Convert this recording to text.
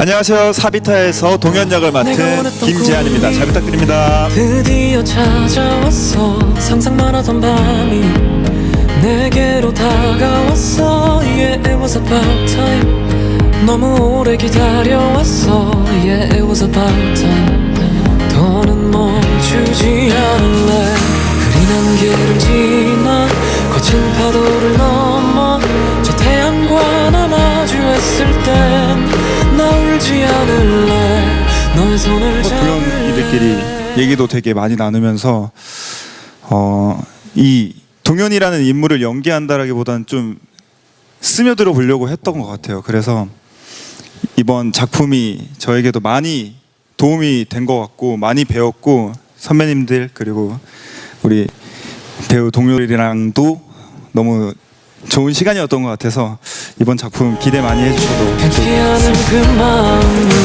안녕하세요. 사비타에서 동현 역을 맡은 김지한입니다. 잘 부탁드립니다. 드디어 찾아왔어 상상만 하던 밤이 내게로 다가왔어 Yeah it was about time 너무 오래 기다려왔어 Yeah it was about time 더는 멈추지 않을래 흐린 안개를 지나 거친 파도를 넘어 저 태양과 나 마주했을 땐 손을 동현이들끼리 잡을래 얘기도 되게 많이 나누면서 어, 이 동현이라는 인물을 연기한다라기보다는 좀 스며들어 보려고 했던 것 같아요. 그래서 이번 작품이 저에게도 많이 도움이 된 것 같고 많이 배웠고 선배님들 그리고 우리 배우 동료들이랑도 너무 좋은 시간이었던 것 같아서 이번 작품 기대 많이 해주셔도 마음